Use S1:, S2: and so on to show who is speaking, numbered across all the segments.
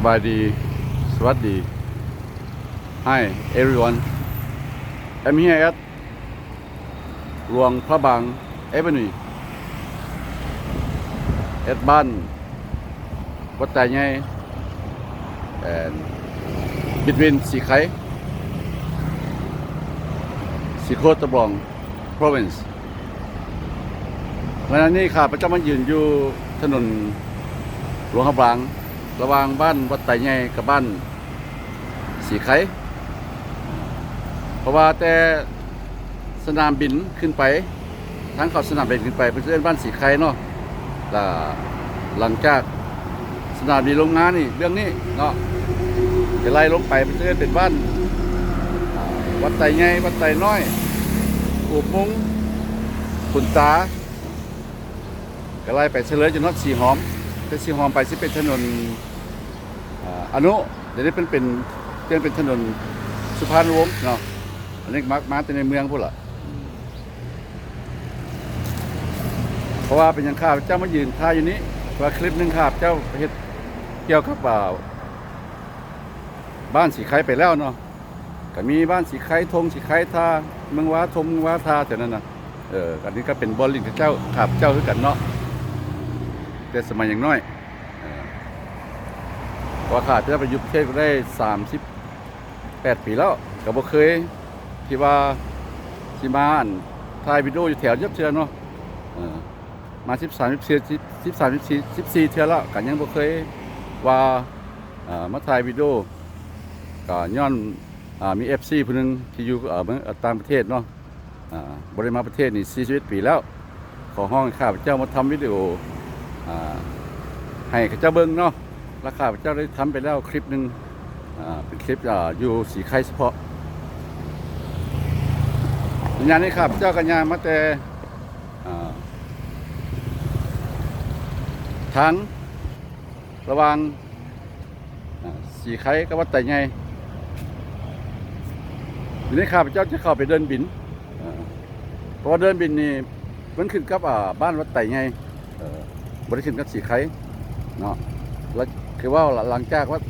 S1: สบายดี สวัสดี Hi everyone I'm here at หลวงพระบาง Avenue at บ้านวัดแต่ใหญ่ and between สีไข่สีโคตรบอง province วันนี้ข้าพระเจ้ามายืนอยู่ถนนหลวงพระบาง ระหว่างบ้านวัดไตรใหญ่กับบ้านสีไข่เพราะว่าแต่สนามบินขึ้นไปทั้งเขาสนามบินขึ้นไปเป็นเส้นบ้านสีไข่เนาะแล้วหลังจากสนามบินลงงานนี่เรื่องนี้เนาะจะไล่ลงไปเป็นเส้นเป็นบ้านวัดไตรใหญ่วัดไตรน้อยอุบมุงขุนตาก็ไล่ไปเฉลยจนฮอดสีหอมเป็นสีหอมไปสิเป็นถนน อนุเดี๋ยวนี้เป็นเป็นเปลี่ยนเป็นถนนสุพรรณวงศ์เนาะอันนี้มักมาแต่ในเมืองพุ่นล่ะเพราะว่าเป็นยังข้าเจ้ามายืนท่าอยู่นี้ว่าคลิปหนึงข้าเจ้าเฮ็ดเกี่ยวกับอ่าบ้านสีไข่ไปแล้วเนาะก็มีบ้านสีไข่ทงสีไข่ทาเมืองว้าทงเมืองว้าทาแต่นั้นน่ะเอออันนี้ก็เป็นบอลลิงเจ้าข้าพเจ้าคือกันเนาะแต่สมัยอย่างน้อย ว่าขาดจะไปยุบเทศก็ได้สามสิบแปดปีแล้วก็บ่เคยที่ว่าสิมาอ่านถ่ายวิดีโออยู่แถวเยับเชือเนาะเอมาสิบสามสิบสี่สิบสามสิบสี่สิบสี่เทือแล้วกันยังบ่เคยว่าอ่อมาถ่ายวิดีโอก็ย้อนอ่ามีเอฟซีผู้หนึงที่อยู่เอ่อมต่างประเทศเนาะอ่าบริมาประเทศนี่สี่สิบปีแล้ว ขอห้องข้าพเจ้ามาทำวิดีโออ่าให้ข้าเจ้าเบิ้งเนาะ ราคาพเจ้าได้ทำไปแล้วคลิปหนึ่งเป็นคลิปอยู่สีไข่เฉพาะงานนี้ครับเจ้ากัญญามาแต่ทางระว่างสีไข่กับวัดไต่ไงทีนี้ข้าพเจ้าจะเข้าไปเดินบินเพราะว่าเดินบินนี่มันขึ้นกับบ้านวัดไต่ไงบริขึ้นกับสีไข่เนาะแล้ว คือว่าหลังจากว่า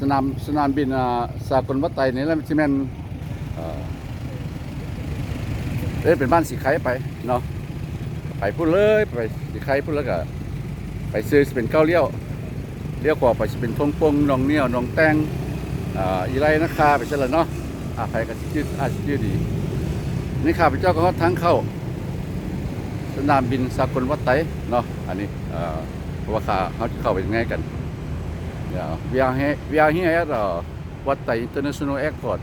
S1: สนามสนามบินสากลวัดไตนี่แล้วมันจะแม่นเอ่อเอ้เป็นบ้านสีไข่ไปเนาะไปพูดเลยไปสีไข่พูดแล้วก็ไปซื้อเป็นเก้าเลี้ยวเลี้ยวกว่าไปเป็นทงปงนองเนี่ยนองแตงอีไรนะคาไปซะแล้วเนาะอาไปกันชื่ออาชื่อดีนี่ข้าพเจ้าก็ทั้งเข้า สนามบินสากลวัดไตเนาะอันนี้ราะว่าเขาเขาจะเข้าไปยังไงกัน เดี๋ยว we are here we are here at uh, วัดไต International Airport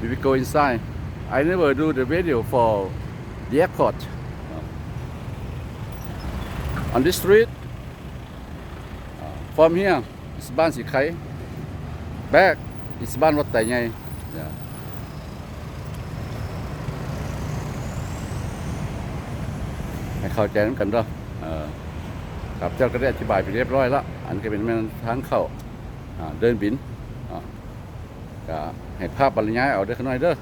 S1: we will go inside I never do the video for the airport Uh, on this street uh, from here is บ้านสีไข่ back is บ้านวัดไตไง yeah. ให้เข้าใจกันเนาะครับเจ้าก็ได้อธิบายไปเรียบร้อยแล้ว อันก็เป็นแม่นทางเข้าเดินบินก็ให้ภาพบรรยายเอาเด้ขน้อยเด้อ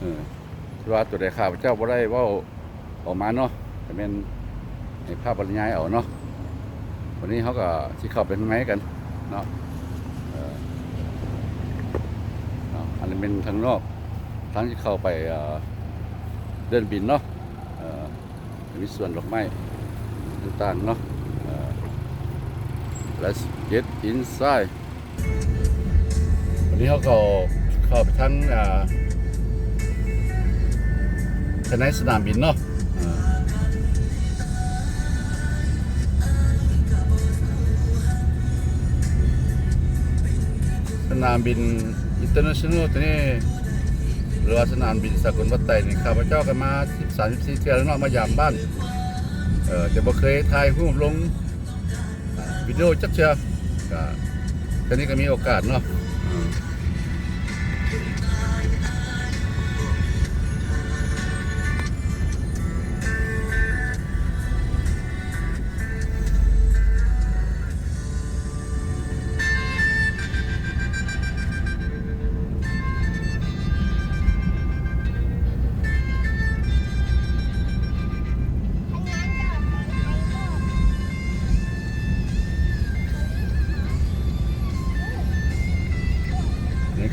S1: เออที่ว่าตัวใดข้าพเจ้าบ่ได้ว่าออกมาเนาะแต่เป็นให้ภาพบรรยายเอาเนาะวันนี้เขาก็สิเข้าไปข้างในกันเนาะออเนาะอันนี้เป็นทางนอกทางที่เข้าไปเดินบินเนาะมีส่วนดอกไม้ต่างๆเนาะ let's get inside วันนี้เขาก็เข้าไปทั้งอ่าภายในสนามบินเนาะสนามบิน international ตัวนี้หรือว่าสนามบินสากลวัดไต่นี่ข้าพเจ้ากันมา 13 14เที่ยวแล้วเนาะมายามบ้าน เออแต่บ่เคยถ่ายรูปลง วิดีโอจักเชียก็ตอนนี้ก็มีโอกาสเนาะ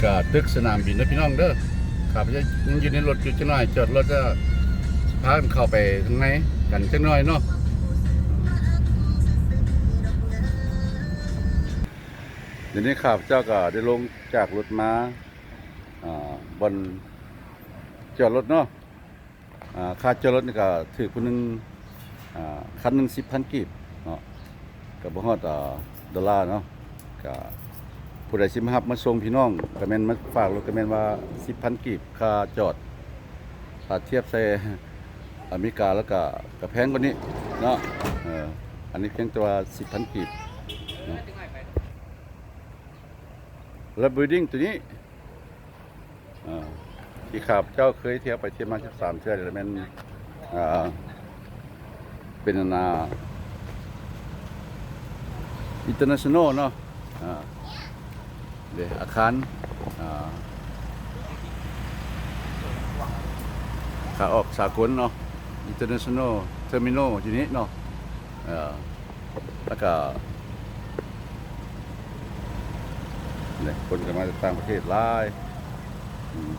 S1: ก็ตึกสนามบินนะพี่น้องเด้อขับยังอยู่ในรถอยู่จังหน่อยจอดรถจะพากันเข้าไปข้างในกันจังหน่อยเนาะเดี๋ยวนี้ข้าพเจ้าก็ได้ลงจากรถมาอ่าบนจอดรถเนาะอ่าค่าจอดรถนี่ก็ถือคนหนึงอ่าคันหนึ่ง10,000กีบเนาะก็บ่ฮอดอ่าดอลลาร์เนาะก็ ผู้ใดสิมารับมาส่งพี่น้องก็แม่นมาฝากรถก็แม่นว่า 10,000กีบค่าจอดถ้าเทียบใส่อเมริกาแล้วก็ก็แพงกว่านี้เนาะเอออันนี้เพียงแต่ว่า10,000กีบแล้วบิลดิ้งตัวนี้ที่ข้าพเจ้าเคยเที่ยวไปเที่ยวมา13เทื่อแล้วแมนเป็นอันนา international เนาะ เดยวอาคารขาออกสากลเนาะ international terminal ทีนี้เนาะอ่อแล้วก็เนี่ยคนก็มาจากต่างประเทศหลายอืม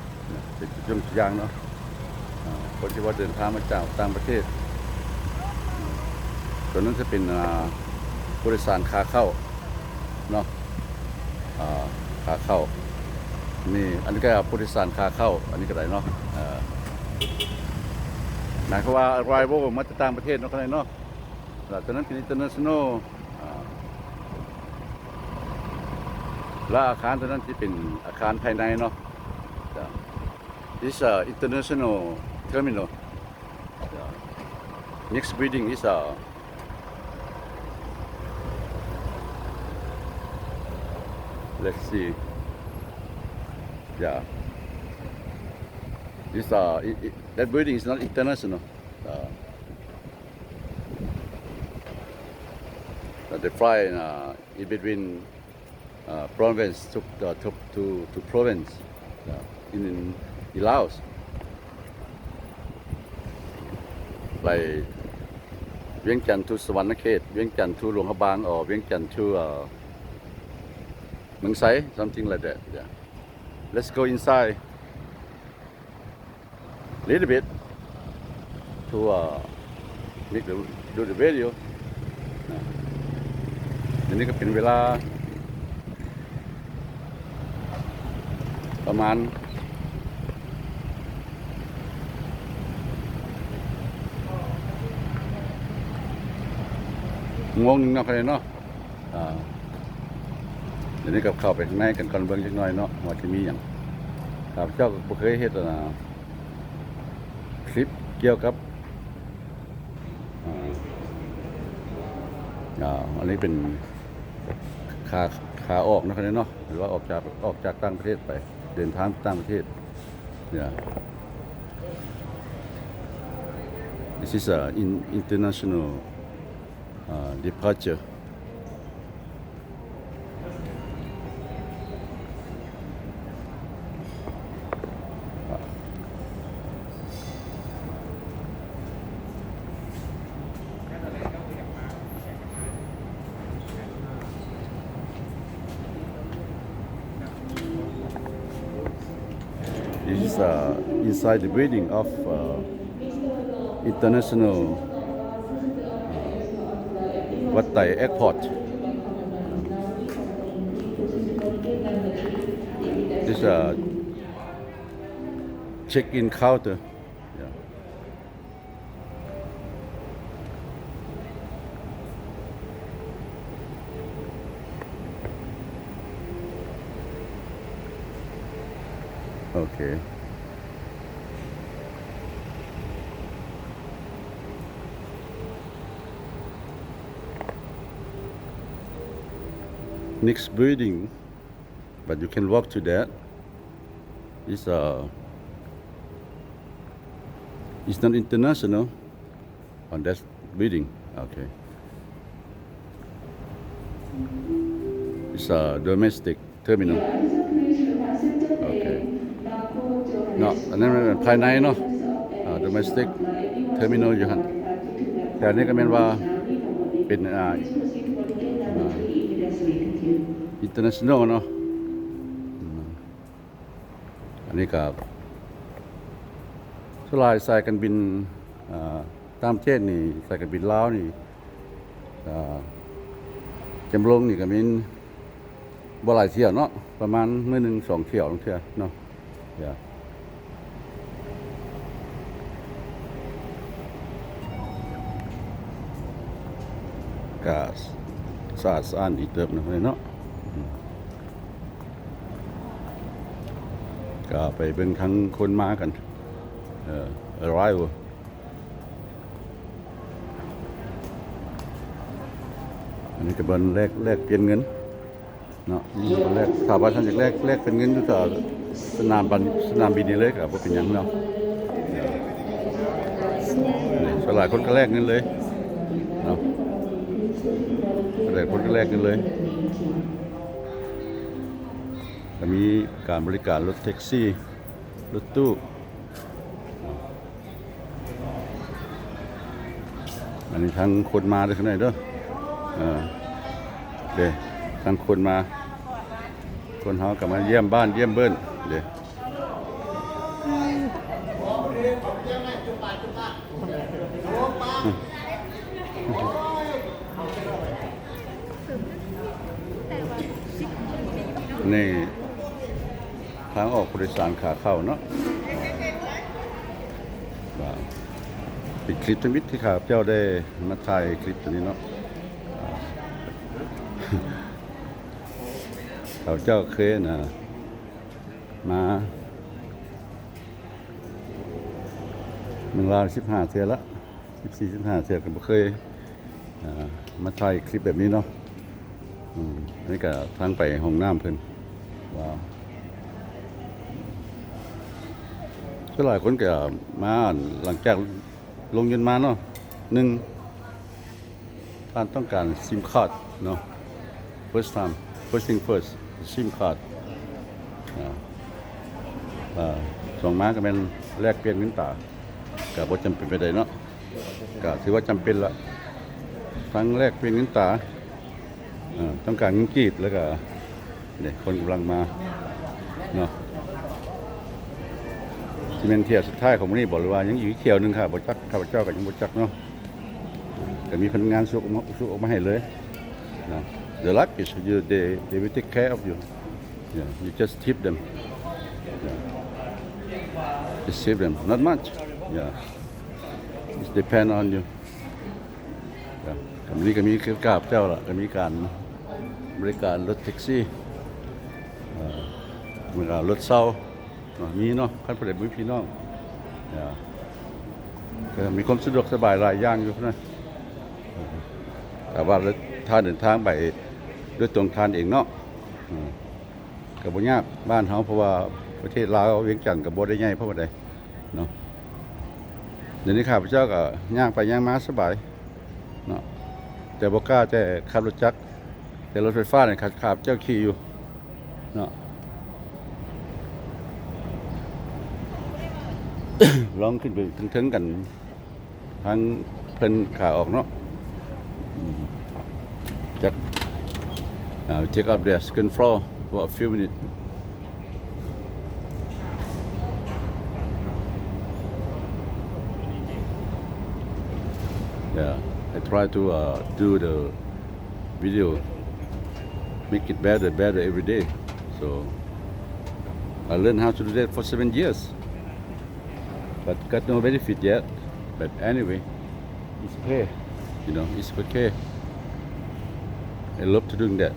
S1: เป็นยงตัวอย่างเนาะคนที่ว่าเดินทางมาจากต่างประเทศตัวนั้นจะเป็นอ่าผู้โดยสารขาเข้าเนาะอ่า ขาเข้า นี่อันนี้ก็ผู้โดยสารขาเข้า อันนี้ก็ได้เนาะหมายความว่า arrival มาจากต่างประเทศเนาะข้างในเนาะแล้วตอนนั้นเป็น international อ่และอาคารตัวนั้นที่เป็นอาคารภายในเนาะ this uh, international terminal จ้ะ next building is uh, let's see yeah this uh it, it, that building is not international uh, but they fly in, uh, in between uh, province to, uh, to, to, to province uh, in, in Laos like เวียงจันทร์ to สวรรณเขตเวียงจันทร์ to หลวงพระบาง or เวียงจันทร์ to uh, Mung Sai, something like that. Yeah. Let's go inside. Little bit to uh, make the do the video. นะอันนี้ก็เป็นเวลา ประมาณงงหนึ่งนาะครเนาะ ดี๋ยวนี้กับเข้าไปข้างในกันก่อนเบิ่งจักหน่อยเนาะว่าจะมีอย่างครับเจ้าก็เคยเฮ็ดอะนะคลิปเกี่ยวกับอ่อันนี้เป็นขาขาออกนะครับเนาะหรือว่าออกจากออกจากต่างประเทศไป เดินทางต่างประเทศเนี่ย This is a in, international uh, departure. Is uh, inside the building of uh, international uh, Wat Thai Airport. This is a check-in counter. Okay. Next building, but you can walk to that. Is uh, it's not international on that building. Okay. It's a domestic terminal. Okay. เนาะอันนั้นมันภายในเนาะอ่า domestic terminal อยู่หันแต่อันนี้ก็เป็นว่าเป็นอ่า อ่า international เนาะอืมนนี้กับสลายสายการบินตามเทศนี่สายการบินลาวนี่จำลองนี่ก็มีบ่หลายเที่ยวเนาะประมาณมื้อหนึ่งสองเที่ยวลงเที่ยวเนาะอย่าก็สะอาดสะอ้านอีกเติบหนึงเลยเนาะก็ไปเบิ่งทั้งคนมากัน เอ่อ arrival อันนี้ก็เบิ่นแลกแลกเปลี่ยนเงินเนาะแลกถาว่าท่านอยากแลกแลกเป็นเงินอยู่ต่อสนามบันสนามบินนี่เลยก็บ่เป็นยังเนาะนี่สลายคนก็แลกเงินเลยเนาะ สลายคนแลกเงินเลยก็มีการบริการรถแท็กซี่ รถตู้อันนี้ทางคนมาด้วยข้างในด้อเออโอเคทางคนมา คนเขากลับมาเยี่ยมบ้านเยี่ยมเบิ้นเดี๋ยว นี่ทางออกผู้โดยสารขาเข้าเนาะว้าป็นคลิปชนิดที่ขาเจ้าได้มาถ่ายคลิปตัวนี้เนาะอ่าข้าเจ้าเคยนะมาเมืองลาวสิบห้าเทือละสิบสี่สิบห้าเทือก็บ่เคยมาถ่ายคลิปแบบนี้เนาะอืมอันนี่ก็ทางไปห้องน้ำเพิ่น ว้าวก็หลายคนก็มาหลังจากลงเงินมาเนาะหนึ่งท่านต้องการซิมคาร์ดเนาะ first time first thing first ซิมคาร์ดสองมาก็เป็นแลกเปลี่ยนเงินตาก็บ่จำเป็นไปได้เนาะก็ถือว่าจำเป็นละทั้งแลกเปลี่ยนเงินตาอ่าต้องการเงินกีดแล้วก็ เนี่ยคนกำลังมาเนาะที่เป็นเที่ยวสุดท้ายของวันนี้บอกเลยว่ายังอีกเที่ยวหนึงค่ะบจักข้าพเจ้าก็ยังบจักเนาะก็มีพนักงานสุกออกมาสุกออกมาให้เลยนะ The luck is you they they will take care of you yeah you just tip them yeah just tip them not much yeah it depend on you ครับก็วันนี้ก็มีกราบเจ้าละก็มีการบริการรถแท็กซี่ เอ่อบริการรถเช่าเนามีเนาะขั้นประเด็นมีพี่น้องเนี่ยก็มีความสะดวกสบายหลายอย่างอยู่นะแต่ว่าถ้าเดินทางไปด้วยตรงทานเองเนาะกับบ่ยากบ้านเฮาเพราะว่าประเทศลาวเวียงจันทน์กับบ่ได้ใหญ่เพราะว่าใดเนาะเดี๋ยวนี้ข้าพเจ้าก็ย่างไปย่างมาสบายเนาะแต่บ่กล้าจะขับรถจักรแต่รถไฟฟ้าเนี่ยข้าข้าพเจ้าขี่อยู่ เนาะลองขึ้นไปถึงๆกัน ทางเพิ่นขาออกเนาะจักอ่า check up the second floor for a few minutes yeah I try to uh, do the video make it better better every day so I learned how to do that for seven years but got no benefit yet. But anyway, it's okay. You know, it's okay. I love to doing that.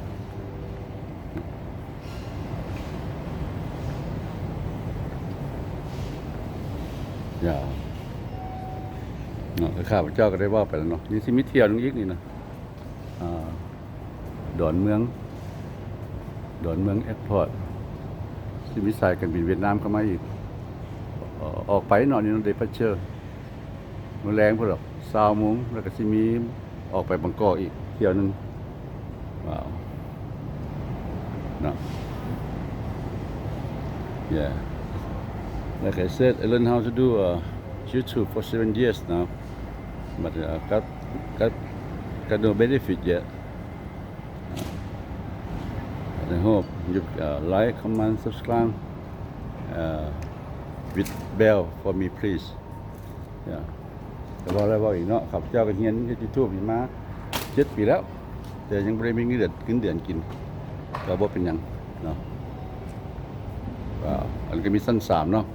S1: Yeah. เนาะข้าพเจ้าก็ได้ว่าไปแล้วเนาะนี่สิมิเที่ยวนึงอีกนี่นะอ่าดอนเมือง ดอนเมืองแอร์พอร์ตสิมิสายการบินเวียดนามเข้ามาอีก ออกไปน่อยนี่เดพัชเชอร์มือแรงพวกเราสาวมุงแล้วก็สิมีออกไปบางกอกอีกเที่ยวนึงว้าวเนาะ yeah like I said I learned how to do uh, YouTube for seven years now but uh, got got got no benefit yet I hope you uh, like comment subscribe uh, with bell for me please เนี่ยแต่ว่าอะไรว่าอีกเนาะขับเจ้าก็เฮียนยูทูบมาเจ็ดปีแล้ว แต่ยังไม่ได้มีเงินเดือนเงินเดือนกินก็บ่เป็นยังเนาะก็อันนก็มีสั้นสามเนาะ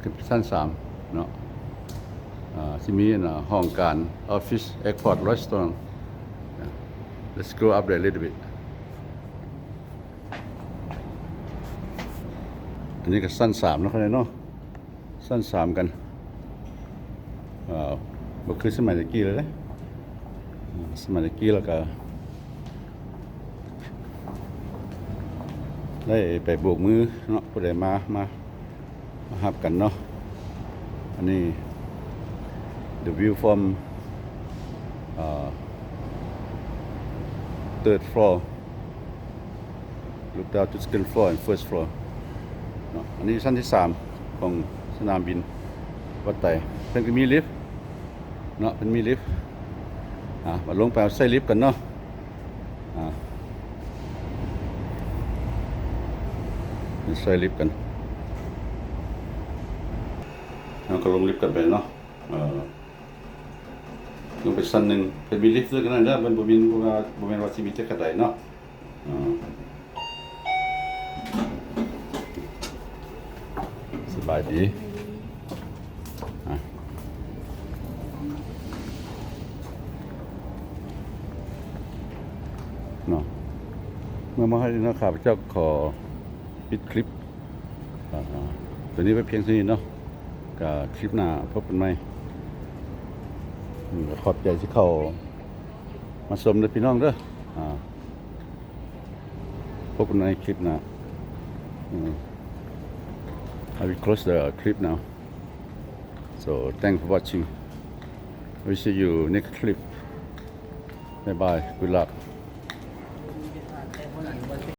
S1: คือสั้นสามเนาะอ่าที่มีนะห้องการ office airport restaurant Yeah. let's go up there a little bit อันนี้ก็สั้นสามนะเขาเลยเนาะสั้นสามกันอ่าบ่คือสมัยตะกี้เลยนะสมัยตะกี้แล้วก็ได้ไปโบกมือเนาะผู้ใดมามามาหับกันเนาะอันนี้ the view from uh, third floor look down to second floor and first floor อันนี้ชั้นที่สามของสนามบินวัดไต่เพิ่นก็มีลิฟต์เนาะเป็นมีลิฟต์อะมาลงไปเอาใส่ลิฟต์กันเนาะอ่าใส่ลิฟต์กันแล้วก็ลงลิฟต์กันไปเนาะเออลงไปสั้นหนึ่งเป็นมีลิฟต์ด้วยกันนะเด้อมันบ่มีบ่ว่าบ่แม่นว่าสิมีแต่กระไดเนาะอ่าสบายดีเนาะเมื่อมาให้นาะข้าพเจ้าขอปิดคลิปตัวนี้ไปเพียงเท่านี้เนาะกับคลิปหน้าพบกันไหมอืมขอบใจที่เขามาชมเด้อพี่น้องเด้อพบกันในคลิปหน้า I will close the clip now. So thanks for watching. We see you next clip. Bye bye good luck